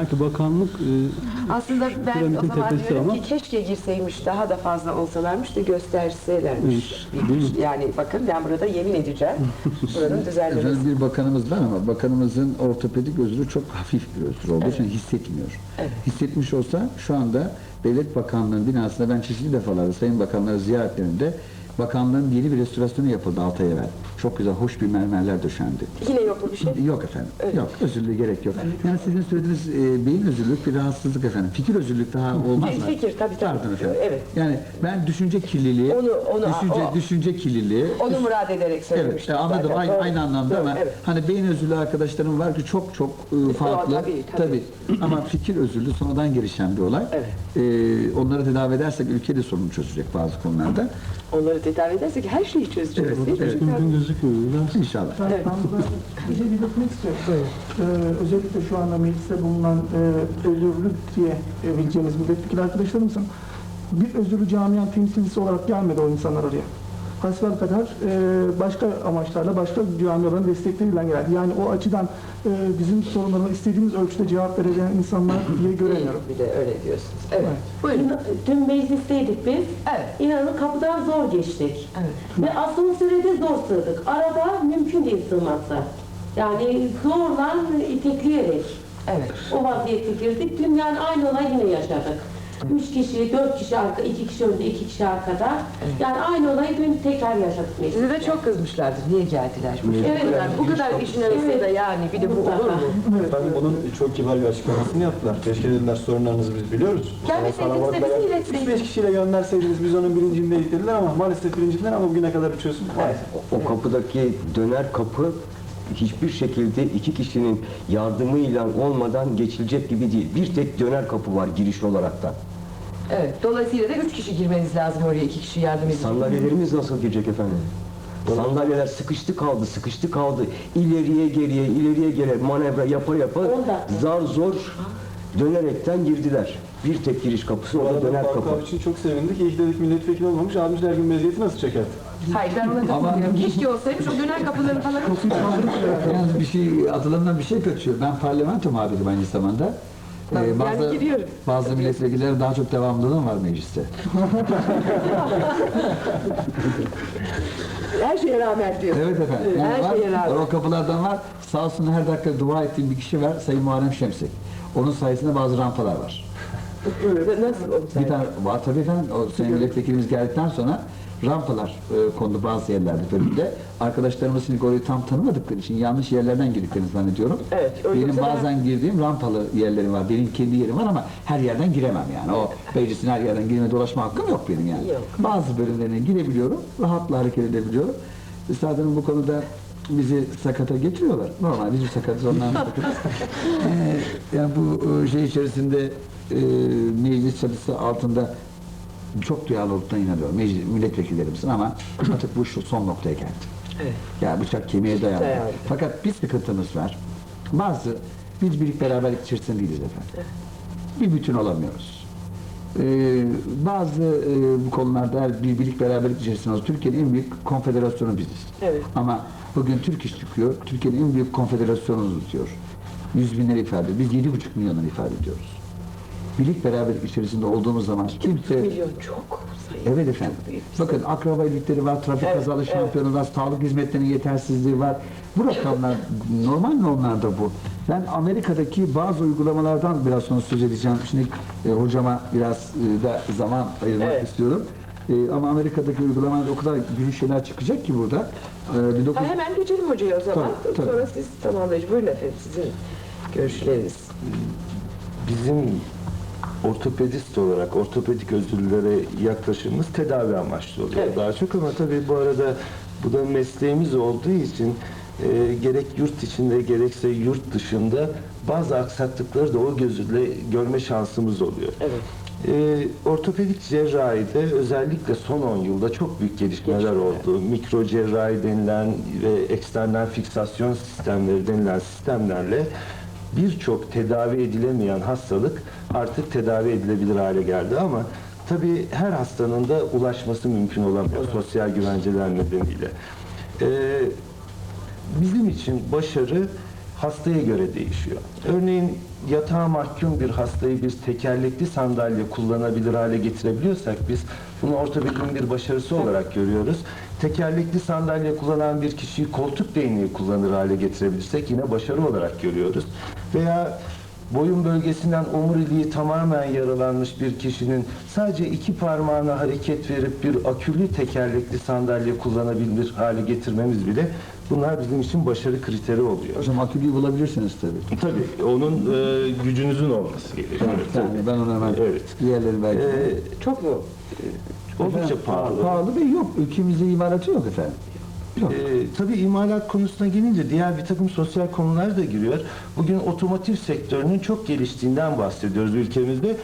Belki bakanlık e, Aslında ben o zaman tepesi diyorum ama- ki keşke girseymiş daha da fazla olsalarmış da gösterselermiş. Değil? Yani bakın ben burada yemin edeceğim. Buranın düzenlemesi. Efendim bir bakanımız var ama bakanımızın ortopedik özrü çok hafif bir özür olduğu için hissetmiyor. Evet. Hissetmiş olsa şu anda Devlet Bakanlığı'nın binasında ben çeşitli defalarda Sayın Bakanları ziyaretlerinde bakanlığın yeni bir restorasyonu yapıldı 6 ay evvel. Çok güzel, hoş bir mermerler döşendi. Yine yok mu bir şey? Yok efendim. Evet. Yok. Özürlüğe gerek yok. Yani sizin söylediğiniz e, beyin özürlük bir rahatsızlık efendim. Fikir özürlük daha olmaz mı? Fikir, tabii, tabii. Pardon efendim. Evet. Yani ben düşünce kirliliği, Onu- onu- düşünce, o- düşünce kirliliği, Onu murad ederek Evet, söylemiştim. e, anladım. zaten. Aynı, Doğru. aynı anlamda Doğru, ama evet. hani beyin özürlü arkadaşlarım var ki çok çok e, farklı. tabii, tabii. ama fikir özürlü sonradan gelişen bir olay. Evet. E, onları tedavi edersek ülke de sorunu çözecek bazı konularda. Onları tedavi edersek her şeyi çözeceğiz. Evet, değil mi? evet. mümkün gözükmüyor. İnşallah. Ben, Evet. ben burada bir şey belirtmek istiyorum. Ee, özellikle şu anda mecliste bulunan e, özürlü diye e, bileceğimiz milletvekili arkadaşlarımızın bir özürlü camian temsilcisi olarak gelmedi o insanlar oraya. Hasbelkader e, başka amaçlarla, başka camiaların destekleriyle geldi. Yani o açıdan e, bizim sorunlarına istediğimiz ölçüde cevap verebilen insanlar diye göremiyorum. Bir de öyle diyorsunuz. Evet. Buyurun. İna- Dün meclisteydik biz. Evet. İnanın kapıdan zor geçtik. Evet. Ve asansöre de zor sığdık. Araba mümkün değil sığması. Yani zorla itekleyerek Evet. o vaziyette girdik. Dün yani aynı olay yine yaşadık. Üç kişi, dört kişi arka, iki kişi önde, iki kişi arkada. Yani aynı olayı dün tekrar yaşadık mecliste. Size de çok kızmışlardı. Niye geldiler? Evet. Bu kadar, bu kadar işin arasında Evet. yani bir de bu olur mu? Efendim bunun çok kibar bir açıklamasını yaptılar. Keşke dediler sorunlarınızı biz biliyoruz. Gelmeseydiniz de bizi iletseydiniz. 3-5 kişiyle gönderseydiniz biz onun bilincindeydik dediler ama maalesef bilincindeler ama bugüne kadar uçuyorsun. Maalesef. O kapıdaki döner kapı hiçbir şekilde iki kişinin yardımıyla olmadan geçilecek gibi değil. Bir tek döner kapı var giriş olaraktan. Evet. Dolayısıyla da üç kişi girmeniz lazım oraya. iki kişi yardım edin. Sandalyelerimiz nasıl girecek efendim? Sandalyeler sıkıştı kaldı, sıkıştı kaldı. İleriye geriye, ileriye geriye manevra yapa yapa zar zor dönerekten girdiler. Bir tek giriş kapısı o da döner Falcao kapı. için çok sevindik. İlk dedik milletvekili olmamış. Almış dergin meziyeti nasıl çeker? Hayır ben ona katılmıyorum. Keşke olsaymış o döner kapıları falan. Yalnız bir şey, atılandan bir şey kaçıyor. Ben parlamento muhabiriyim aynı zamanda. Ee, yani bazı, giriyorum. bazı milletvekilleri daha çok devamlılığım var mecliste. Her şeye rağmen diyor. Evet efendim. Yani Her var, şeye rağmen. o kapılardan var. Sağ olsun her dakika dua ettiğim bir kişi var. Sayın Muharrem Şemsek. Onun sayesinde bazı rampalar var. Nasıl? Bir tane var tabii efendim. O sayın milletvekilimiz geldikten sonra rampalar e, kondu bazı yerlerde bölümde. Arkadaşlarımız şimdi orayı tam tanımadıkları için yanlış yerlerden girdiklerini zannediyorum. Evet, öyle Benim yoksa bazen girdiğim rampalı yerlerim var. Benim kendi yerim var ama her yerden giremem yani. O meclisin her yerden girme dolaşma hakkım yok benim yani. Yok. Bazı bölümlerine girebiliyorum. Rahatla hareket edebiliyorum. Üstadının bu konuda bizi sakata getiriyorlar. Normal biz bir sakatız ondan sakatız. Ee, yani bu e, şey içerisinde e, meclis çatısı altında çok duyarlı olduklarına inanıyorum. Meclis, milletvekillerimizin ama artık bu şu son noktaya geldi. Evet. Yani bıçak kemiğe dayandı. Dayandı. Fakat bir sıkıntımız var. Bazı biz birlik beraberlik içerisinde değiliz efendim. Bir bütün olamıyoruz. Ee, bazı e, bu konularda bir birlik beraberlik içerisinde Türkiye'nin en büyük konfederasyonu biziz. Evet. Ama bugün Türk iş çıkıyor, Türkiye'nin en büyük konfederasyonunuz diyor. Yüz binleri ifade. Biz yedi buçuk milyonları ifade ediyoruz. Birlik beraberlik içerisinde olduğumuz zaman kimse... Milyon çok sayı. Evet efendim. Bakın akraba evlilikleri var, trafik Evet, kazalı evet. şampiyonu var, sağlık hizmetlerinin yetersizliği var. Bu rakamlar normal normlarda bu. Ben Amerika'daki bazı uygulamalardan biraz sonra söz edeceğim. Şimdi e, hocama biraz e, da zaman ayırmak Evet. istiyorum. E, ama Amerika'daki uygulamalarda o kadar gülüş şeyler çıkacak ki burada. E, 19 Ha, hemen geçelim hocaya o zaman. Tabii, tabii. Sonra siz tamamlayın. Buyurun efendim sizin görüşleriniz. Bizim ortopedist olarak ortopedik özürlülere yaklaşımımız tedavi amaçlı oluyor Evet. daha çok ama tabii bu arada bu da mesleğimiz olduğu için e, gerek yurt içinde gerekse yurt dışında bazı aksaklıkları da o gözüyle görme şansımız oluyor. Evet. E, ortopedik cerrahide özellikle son 10 yılda çok büyük gelişmeler Gelişmeler. oldu. Mikro cerrahi denilen ve eksternal fiksasyon sistemleri denilen sistemlerle birçok tedavi edilemeyen hastalık artık tedavi edilebilir hale geldi ama tabii her hastanın da ulaşması mümkün olamıyor sosyal güvenceler nedeniyle. Ee, bizim için başarı hastaya göre değişiyor. Örneğin yatağa mahkum bir hastayı biz tekerlekli sandalye kullanabilir hale getirebiliyorsak biz bunu ortopedinin bir başarısı olarak görüyoruz. Tekerlekli sandalye kullanan bir kişiyi koltuk değneği kullanır hale getirebilirsek yine başarı olarak görüyoruz. Veya boyun bölgesinden omuriliği tamamen yaralanmış bir kişinin sadece iki parmağına hareket verip bir akülü tekerlekli sandalye kullanabilir hale getirmemiz bile bunlar bizim için başarı kriteri oluyor. Hocam akülüyü bulabilirsiniz tabii. Tabii onun e, gücünüzün olması gerekiyor. Evet, Yani ben onu hemen Evet. diğerleri belki. E, Çok mu? oldukça Efendim, pahalı. Pahalı ve yok. Ülkemizde imalatı yok efendim. Ee, tabii imalat konusuna gelince diğer bir takım sosyal konular da giriyor. Bugün otomotiv sektörünün çok geliştiğinden bahsediyoruz ülkemizde.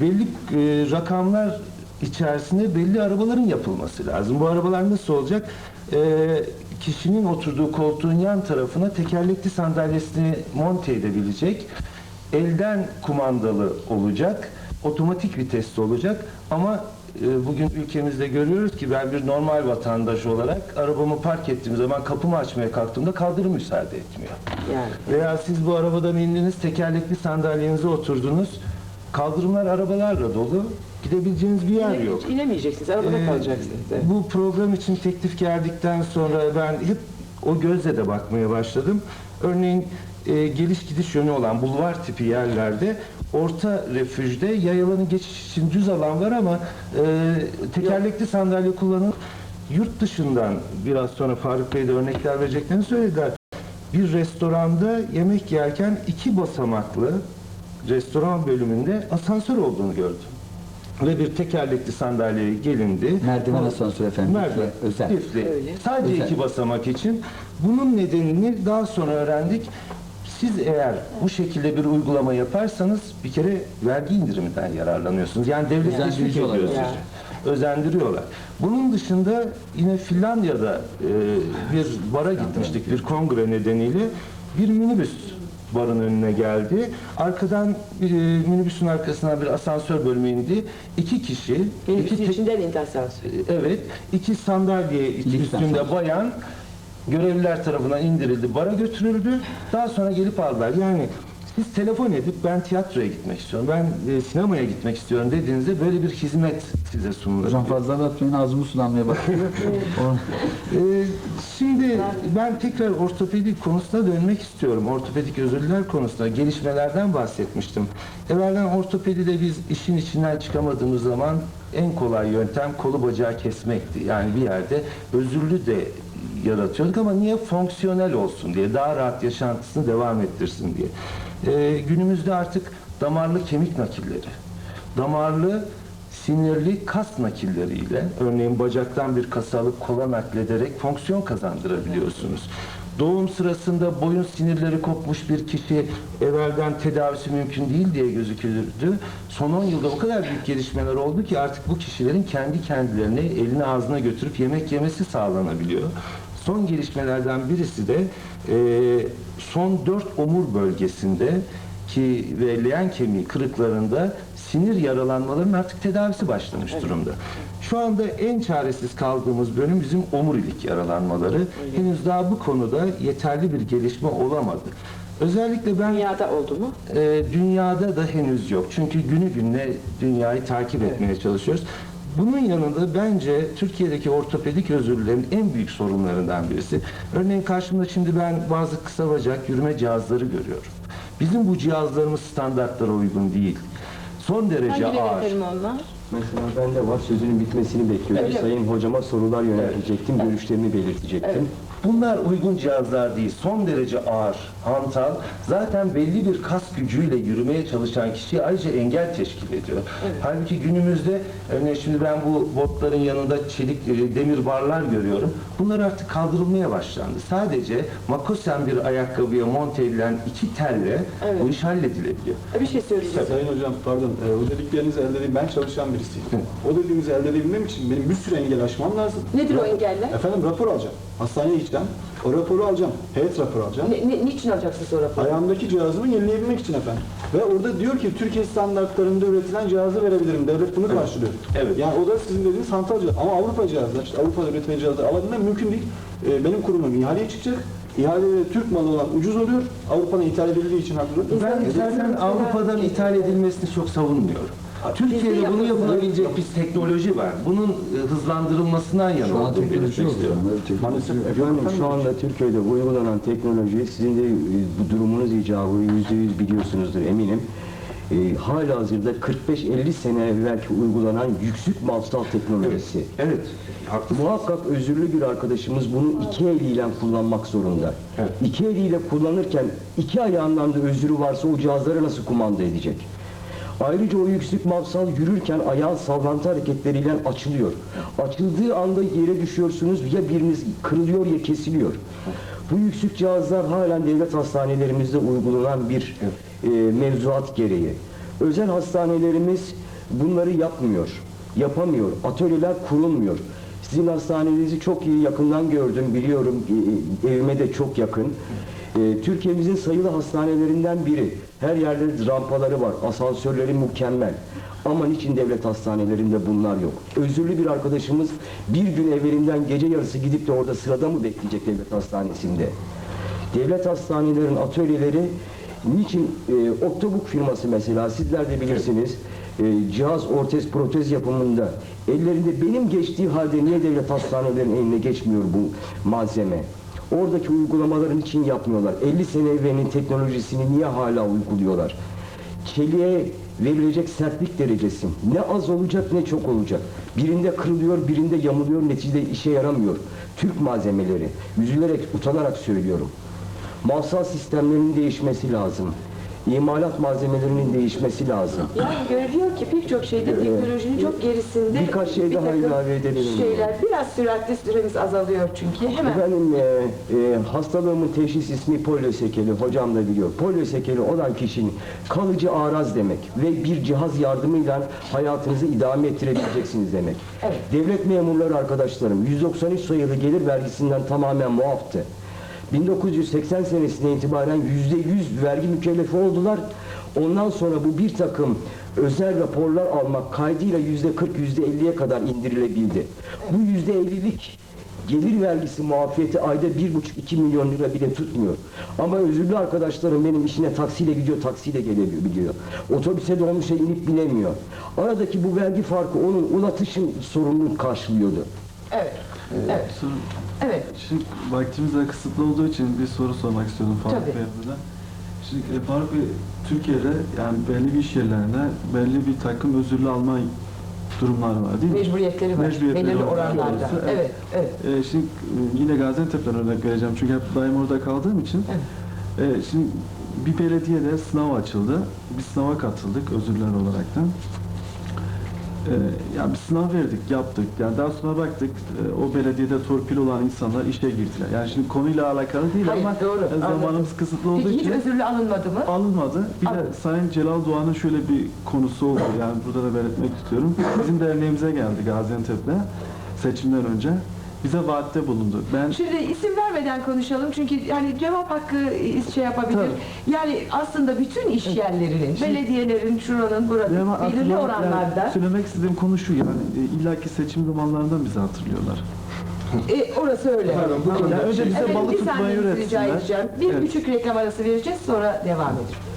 Belli e, rakamlar içerisinde belli arabaların yapılması lazım. Bu arabalar nasıl olacak? Ee, kişinin oturduğu koltuğun yan tarafına tekerlekli sandalyesini monte edebilecek. Elden kumandalı olacak. Otomatik vitesli olacak ama e, bugün ülkemizde görüyoruz ki ben bir normal vatandaş olarak arabamı park ettiğim zaman kapımı açmaya kalktığımda kaldırım müsaade etmiyor. Yani. Veya siz bu arabadan indiniz, tekerlekli sandalyenize oturdunuz. Kaldırımlar arabalarla dolu. Gidebileceğiniz bir yer yok. Hiç inemeyeceksiniz, arabada Ee, kalacaksınız. Evet. Bu program için teklif geldikten sonra ben hep o gözle de bakmaya başladım. Örneğin e, geliş gidiş yönü olan bulvar tipi yerlerde orta refüjde yayaların geçiş için düz alan var ama e, tekerlekli sandalye kullanıp yurt dışından biraz sonra Faruk Bey de örnekler vereceklerini söylediler. Bir restoranda yemek yerken iki basamaklı restoran bölümünde asansör olduğunu gördüm. Ve bir tekerlekli sandalyeye gelindi. Merdiven asansörü efendim. Merdiven, Özel. lifli. Öyle. Sadece Özel. iki basamak için. Bunun nedenini daha sonra öğrendik. Siz eğer bu şekilde bir uygulama yaparsanız bir kere vergi indiriminden yararlanıyorsunuz. Yani devlet teşvik Özendirici ediyor oluyor. sizi. Özendiriyorlar. Bunun dışında yine Finlandiya'da e, bir bara gitmiştik bir kongre nedeniyle. Bir minibüs barın önüne geldi. Arkadan bir e, minibüsün arkasına bir asansör bölümü indi. İki kişi, Minibüsün iki tek- içinden indi asansör. Evet, iki sandalye Liften üstünde bayan görevliler tarafından indirildi, bara götürüldü. Daha sonra gelip aldılar. Yani siz telefon edip ben tiyatroya gitmek istiyorum, ben e, sinemaya gitmek istiyorum dediğinizde böyle bir hizmet size sunulur. Hocam fazla anlatmayın ağzımı sulanmaya başlıyor. Ee, şimdi ben tekrar ortopedik konusuna dönmek istiyorum. Ortopedik özürlüler konusunda gelişmelerden bahsetmiştim. Evvelden ortopedide biz işin içinden çıkamadığımız zaman en kolay yöntem kolu bacağı kesmekti. Yani bir yerde özürlü de yaratıyorduk ama niye fonksiyonel olsun diye, daha rahat yaşantısını devam ettirsin diye. Ee, günümüzde artık damarlı kemik nakilleri, damarlı sinirli kas nakilleriyle örneğin bacaktan bir kası alıp kola naklederek fonksiyon kazandırabiliyorsunuz. Doğum sırasında boyun sinirleri kopmuş bir kişi evvelden tedavisi mümkün değil diye gözükülürdü. Son 10 yılda o kadar büyük gelişmeler oldu ki artık bu kişilerin kendi kendilerine elini ağzına götürüp yemek yemesi sağlanabiliyor. Son gelişmelerden birisi de e, son 4 omur bölgesinde ki ve leğen kemiği kırıklarında sinir yaralanmalarının artık tedavisi başlamış durumda. Şu anda en çaresiz kaldığımız bölüm bizim omurilik yaralanmaları. Henüz daha bu konuda yeterli bir gelişme olamadı. Özellikle ben Dünyada oldu mu? e, dünyada da henüz yok. Çünkü günü gününe dünyayı takip etmeye çalışıyoruz. Bunun yanında bence Türkiye'deki ortopedik özürlülerin en büyük sorunlarından birisi. Örneğin karşımda şimdi ben bazı kısa bacak yürüme cihazları görüyorum. Bizim bu cihazlarımız standartlara uygun değil. Son derece Hangileri ağır. onlar? Mesela ben de var sözünün bitmesini bekliyordum. Öyle mi? Sayın hocama sorular yöneltecektim, görüşlerimi belirtecektim. Bunlar uygun cihazlar değil. Son derece ağır, hantal. Zaten belli bir kas gücüyle yürümeye çalışan kişiye ayrıca engel teşkil ediyor. Halbuki günümüzde örneğin şimdi ben bu botların yanında çelik e, demir barlar görüyorum. Bunlar artık kaldırılmaya başlandı. Sadece makosen bir ayakkabıya monte edilen iki telle Evet. bu iş halledilebiliyor. Bir şey söyleyeceğim. Sayın hocam pardon, e, o dediklerinizi elde edeyim. Ben çalışan birisiyim. O dediğinizi elde edebilmem için benim bir sürü engel aşmam lazım. Nedir o engeller? Efendim rapor alacağım. Hastaneye gideceğim. O raporu alacağım. Heyet raporu alacağım. Ne, ne, niçin alacaksın sonra para? Ayağımdaki cihazımı yenileyebilmek için efendim. Ve orada diyor ki Türkiye standartlarında üretilen cihazı verebilirim. Devlet bunu karşılıyor. Evet. Yani o da sizin dediğiniz santal cihaz. Ama Avrupa cihazlar, işte Avrupa'da üretilen cihazlar alabilmem mümkün değil. Ee, benim kurumum ihaleye çıkacak. ihaleleri Türk malı olan ucuz oluyor. Avrupa'dan ithal edildiği için haklı. Ben zaten Avrupa'dan ithal edilmesini çok savunmuyorum. Türkiye'de bunu yapılabilecek bir teknoloji var. Bunun e, hızlandırılmasından yana olduğunu belirtmek istiyorum. Maalesef efendim şu anda Türkiye'de uygulanan teknoloji sizin de e, bu durumunuz icabı yüzde yüz biliyorsunuzdur eminim. E, hala hazırda 45-50 sene evvelki uygulanan yüksük mafsal teknolojisi. Evet, haklısın. Muhakkak özürlü bir arkadaşımız bunu iki eliyle kullanmak zorunda. Evet. İki eliyle kullanırken iki ayağından da özürü varsa o cihazları nasıl kumanda edecek? Ayrıca o yüksek mafsal yürürken ayağın sallantı hareketleriyle açılıyor. Açıldığı anda yere düşüyorsunuz ya biriniz kırılıyor ya kesiliyor. Bu yüksek cihazlar halen devlet hastanelerimizde uygulanan bir e, mevzuat gereği. Özel hastanelerimiz bunları yapmıyor, yapamıyor. Atölyeler kurulmuyor. Sizin hastanenizi çok iyi yakından gördüm, biliyorum. E, Evime de çok yakın. E, Türkiye'mizin sayılı hastanelerinden biri. Her yerde rampaları var, asansörleri mükemmel. Ama niçin devlet hastanelerinde bunlar yok? Özürlü bir arkadaşımız bir gün evvelinden gece yarısı gidip de orada sırada mı bekleyecek devlet hastanesinde? Devlet hastanelerinin atölyeleri niçin e, Oktobuk firması mesela sizler de bilirsiniz e, cihaz ortez protez yapımında ellerinde benim geçtiği halde niye devlet hastanelerinin eline geçmiyor bu malzeme? Oradaki uygulamaların için yapmıyorlar. 50 sene evvelinin teknolojisini niye hala uyguluyorlar? Çeliğe verilecek sertlik derecesi ne az olacak ne çok olacak. Birinde kırılıyor, birinde yamuluyor, neticede işe yaramıyor. Türk malzemeleri, üzülerek, utanarak söylüyorum. Mafsal sistemlerinin değişmesi lazım. İmalat malzemelerinin değişmesi lazım. Yani görülüyor ki pek çok şeyde teknolojinin çok gerisinde Birkaç şey bir daha takım ilave edelim. Şeyler biraz süratli süremiz azalıyor çünkü. Hemen Efendim e, e, hastalığımın teşhis ismi poliosekeli, hocam da biliyor. Poliosekeli olan kişinin kalıcı araz demek ve bir cihaz yardımıyla hayatınızı idame ettirebileceksiniz demek. Devlet memurları arkadaşlarım 193 sayılı gelir vergisinden tamamen muaftı. 1980 senesine itibaren yüzde yüz vergi mükellefi oldular. Ondan sonra bu bir takım özel raporlar almak kaydıyla yüzde 40, yüzde 50'ye kadar indirilebildi. Bu yüzde 50'lik gelir vergisi muafiyeti ayda 1,5-2 milyon lira bile tutmuyor. Ama özürlü arkadaşlarım benim işine taksiyle gidiyor, taksiyle gelebiliyor. Otobüse dolmuşa inip binemiyor. Aradaki bu vergi farkı onun ulaşım sorununu karşılıyordu. Evet. Evet. Soru- Evet. Şimdi vaktimiz de kısıtlı olduğu için bir soru sormak istiyordum Faruk Tabii. Buradan. Şimdi e, Faruk Bey, Türkiye'de yani belli bir iş yerlerinde belli bir takım özürlü alma durumları var değil mi? Mecburiyetleri var. Mecburiyetleri Belirli oranlarda. Doğrusu, Evet, evet. E, şimdi e, yine Gaziantep'ten örnek vereceğim çünkü hep daim orada kaldığım için. E, şimdi bir belediyede sınav açıldı. Bir sınava katıldık özürler olaraktan. E, yani bir sınav verdik, yaptık. Yani daha sonra baktık e, o belediyede torpil olan insanlar işe girdiler. Yani şimdi konuyla alakalı değil Hayır, ama doğru, e, zamanımız anladım. kısıtlı olduğu Peki hiç için özürlü alınmadı mı? alınmadı. Bir de Anladım. Sayın Celal Doğan'ın şöyle bir konusu oldu. Yani burada da belirtmek istiyorum. Bizim derneğimize geldi Gaziantep'te seçimden önce. Bize vaatte bulundu. Ben Şimdi isim vermeden konuşalım çünkü yani cevap hakkı şey yapabilir. Yani aslında bütün iş yerlerinin, belediyelerin, şuranın, buranın Benim belirli oranlarda söylemek istediğim konu şu yani e, illaki seçim zamanlarından bizi hatırlıyorlar. e, orası öyle. Yani önce bize Efendim balık bir tutmayı saniyenizi rica öğretsinler. edeceğim. Bir Evet. küçük reklam arası vereceğiz sonra devam edelim.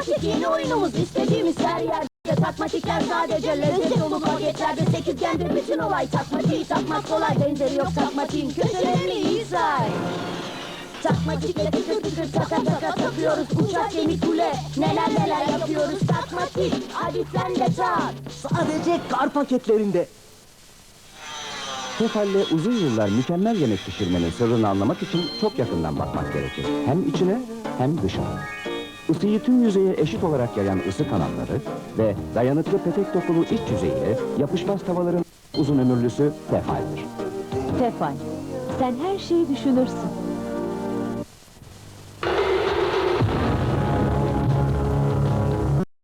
Takmatik yeni oyunumuz. İstediğimiz her yerde takmatikler sadece lezzet dolu paketlerde sekizgende bütün olay takmatiği takmak kolay. Benzeri yok takmatiğin köşelerini iyi say Takmatikle tıkır tıkır taka taka takıyoruz. Uçak gemi kule. Neler neler yapıyoruz. Takmatik sen de tak. Sadece kar paketlerinde. Tefal'le uzun yıllar mükemmel yemek pişirmenin sırrını anlamak için çok yakından bakmak gerekir. Hem içine hem dışına. Isıyı tüm yüzeye eşit olarak yayan ısı kanalları ve dayanıklı petek dokulu iç yüzeyiyle yapışmaz tavaların uzun ömürlüsü Tefal'dir. Tefal sen her şeyi düşünürsün